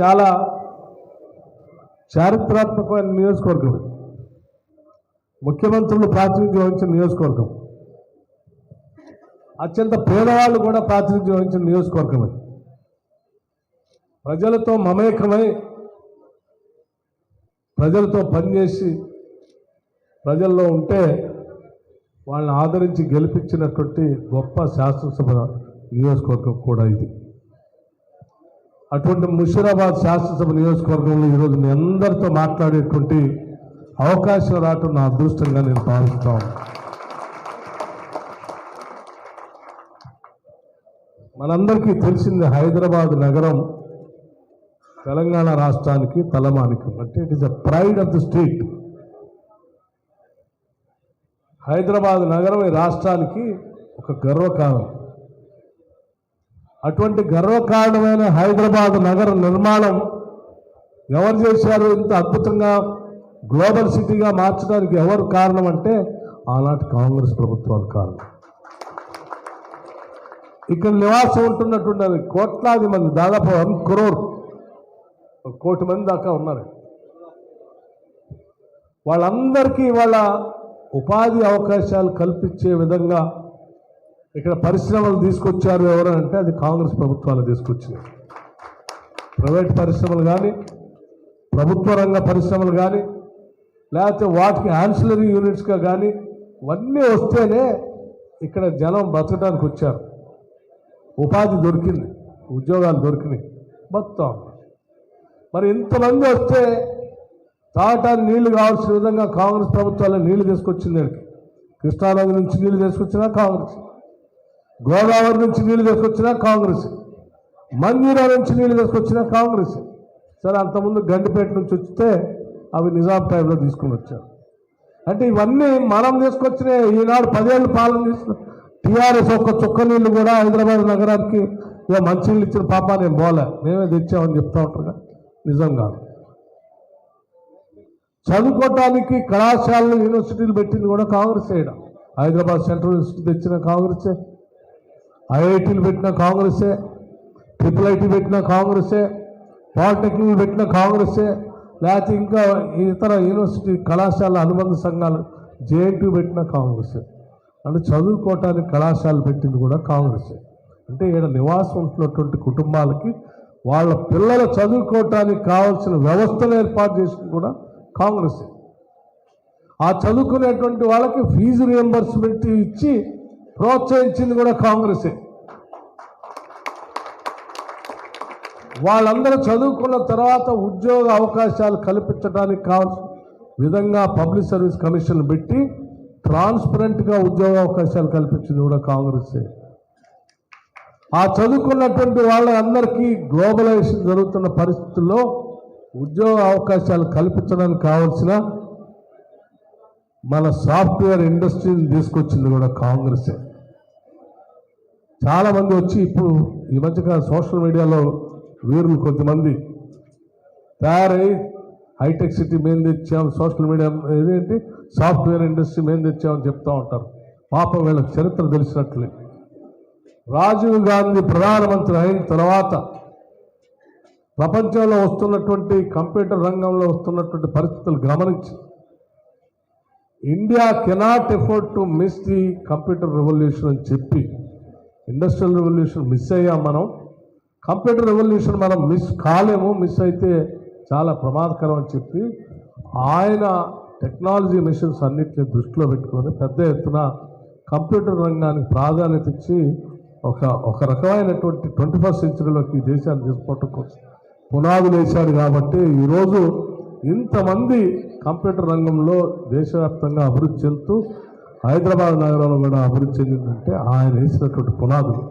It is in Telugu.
చాలా చారిత్రాత్మకమైన నియోజకవర్గం. ముఖ్యమంత్రులు ప్రాతినిధ్యం వహించిన నియోజకవర్గం. అత్యంత పేదవాళ్ళు కూడా ప్రాతినిధ్యం వహించిన నియోజకవర్గమే ప్రజలతో మమేకమై ప్రజలతో పనిచేసి ప్రజల్లో ఉంటే వాళ్ళని ఆదరించి గెలిపించినటువంటి గొప్ప శాసనసభ నియోజకవర్గం కూడా ఇది. అటువంటి ముషీరాబాద్ శాసనసభ నియోజకవర్గంలో ఈరోజు మీ అందరితో మాట్లాడేటువంటి అవకాశం రావటం నా అదృష్టంగా నేను భావిస్తాను మనందరికీ తెలిసింది హైదరాబాద్ నగరం తెలంగాణ రాష్ట్రానికి తలమానికం అంటే it is a pride of the state Hyderabad నగరం ఈ రాష్ట్రానికి ఒక గర్వకారణం. అటువంటి గర్వకారణమైన హైదరాబాద్ నగర నిర్మాణం ఎవరు చేశారు? ఇంత అద్భుతంగా గ్లోబల్ సిటీగా మార్చడానికి ఎవరు కారణం అంటే ఆనాటి కాంగ్రెస్ ప్రభుత్వాలు కారణం. ఇక్కడ నివాసం ఉంటున్నటువంటి కోట్లాది మంది దాదాపు వన్ క్రోర్ కోటి మంది దాకా ఉన్నారు. వాళ్ళందరికీ వాళ్ళ ఉపాధి అవకాశాలు కల్పించే విధంగా ఇక్కడ పరిశ్రమలు తీసుకొచ్చారు ఎవరు అంటే అది కాంగ్రెస్ ప్రభుత్వాలు తీసుకొచ్చింది ప్రైవేట్ పరిశ్రమలు కానీ ప్రభుత్వ రంగ పరిశ్రమలు కానీ లేకపోతే వాటికి ఆన్సిలరీ యూనిట్స్గా కానీ ఇవన్నీ వస్తేనే ఇక్కడ జనం బతకడానికి వచ్చారు. ఉపాధి దొరికింది ఉద్యోగాలు దొరికినాయి. మొత్తం మరి ఇంతమంది వస్తే తాగటానికి నీళ్ళు కావాల్సిన విధంగా కాంగ్రెస్ ప్రభుత్వాలు నీళ్ళు తీసుకొచ్చింది కృష్ణానది నుంచి నీళ్ళు తీసుకొచ్చినా కాంగ్రెస్. గోదావరి నుంచి నీళ్ళు తీసుకొచ్చినా కాంగ్రెస్. మంజీరా నుంచి నీళ్ళు తీసుకొచ్చినా కాంగ్రెస్. సరే అంతకుముందు గండిపేట నుంచి వస్తే అవి నిజాం టైంలో తీసుకుని వచ్చారు. అంటే ఇవన్నీ మనం తీసుకొచ్చిన ఈనాడు పదేళ్ళు పాలన చేసిన టీఆర్ఎస్ ఒక్క చుక్క నీళ్ళు కూడా హైదరాబాద్ నగరానికి ఇక మంచినీళ్ళు ఇచ్చిన పాప నేను పోలే. మేమే తెచ్చామని చెప్తా ఉంటారుగా నిజం కాదు. చదువుకోవటానికి కళాశాలలు యూనివర్సిటీలు పెట్టింది కూడా కాంగ్రెస్ చేయడం హైదరాబాద్ సెంట్రల్ యూనివర్సిటీ తెచ్చిన కాంగ్రెసే. ఐఐటీలు పెట్టిన కాంగ్రెసే ట్రిపుల్ ఐటీ పెట్టిన కాంగ్రెసే పాలిటెక్నిక్ పెట్టిన కాంగ్రెసే లేకపోతే ఇంకా ఇతర యూనివర్సిటీ కళాశాల అనుబంధ సంఘాలు జేఎన్టీ పెట్టిన కాంగ్రెసే. అంటే చదువుకోవటానికి కళాశాలలు పెట్టింది కూడా కాంగ్రెసే. అంటే ఇక్కడ నివాసం ఉంటున్నటువంటి కుటుంబాలకి వాళ్ళ పిల్లలు చదువుకోవటానికి కావాల్సిన వ్యవస్థను ఏర్పాటు చేసింది కూడా కాంగ్రెసే. ఆ చదువుకునేటువంటి వాళ్ళకి ఫీజు రియంబర్స్మెంట్ ఇచ్చి ప్రోత్సహించింది కూడా కాంగ్రెసే. వాళ్ళందరూ చదువుకున్న తర్వాత ఉద్యోగ అవకాశాలు కల్పించడానికి కావాల్సిన విధంగా పబ్లిక్ సర్వీస్ కమిషన్ పెట్టి ట్రాన్స్పరెంట్గా ఉద్యోగ అవకాశాలు కల్పించింది కూడా కాంగ్రెసే. ఆ చదువుకున్నటువంటి వాళ్ళందరికీ గ్లోబలైజేషన్ జరుగుతున్న పరిస్థితుల్లో ఉద్యోగ అవకాశాలు కల్పించడానికి కావాల్సిన మన సాఫ్ట్వేర్ ఇండస్ట్రీని తీసుకొచ్చింది కూడా కాంగ్రెసే. చాలామంది వచ్చి ఇప్పుడు ఈ మధ్యకాల సోషల్ మీడియాలో వీరులు కొంతమంది తయారై హైటెక్ సిటీ మేము తెచ్చాం సోషల్ మీడియా ఇదేంటి? సాఫ్ట్వేర్ ఇండస్ట్రీ మేము తెచ్చామని చెప్తూ ఉంటారు. పాపం వీళ్ళకి చరిత్ర తెలిసినట్లే. రాజీవ్ గాంధీ ప్రధానమంత్రి అయిన తర్వాత ప్రపంచంలో వస్తున్నటువంటి కంప్యూటర్ రంగంలో వస్తున్నటువంటి పరిస్థితులు గమనించి India cannot afford to miss the computer revolution అని చెప్పి ఇండస్ట్రియల్ రెవల్యూషన్ మిస్ అయ్యాం మనం. కంప్యూటర్ రెవల్యూషన్ మనం మిస్ కాలేము మిస్ అయితే చాలా ప్రమాదకరం అని చెప్పి ఆయన టెక్నాలజీ మిషన్స్ అన్నింటినీ దృష్టిలో పెట్టుకొని పెద్ద ఎత్తున కంప్యూటర్ రంగానికి ప్రాధాన్యత ఇచ్చి ఒక ఒక రకమైనటువంటి ట్వంటీ ఫస్ట్ సెంచరీలోకి ఈ దేశాన్ని తీసుకోవటం కోసం పునాదులు వేశారు కాబట్టి ఈరోజు ఇంతమంది కంప్యూటర్ రంగంలో దేశవ్యాప్తంగా అభివృద్ధి చెందుతూ హైదరాబాద్ నగరంలో కూడా అభివృద్ధి చెందిందంటే ఆయన వేసినటువంటి పునాదులు.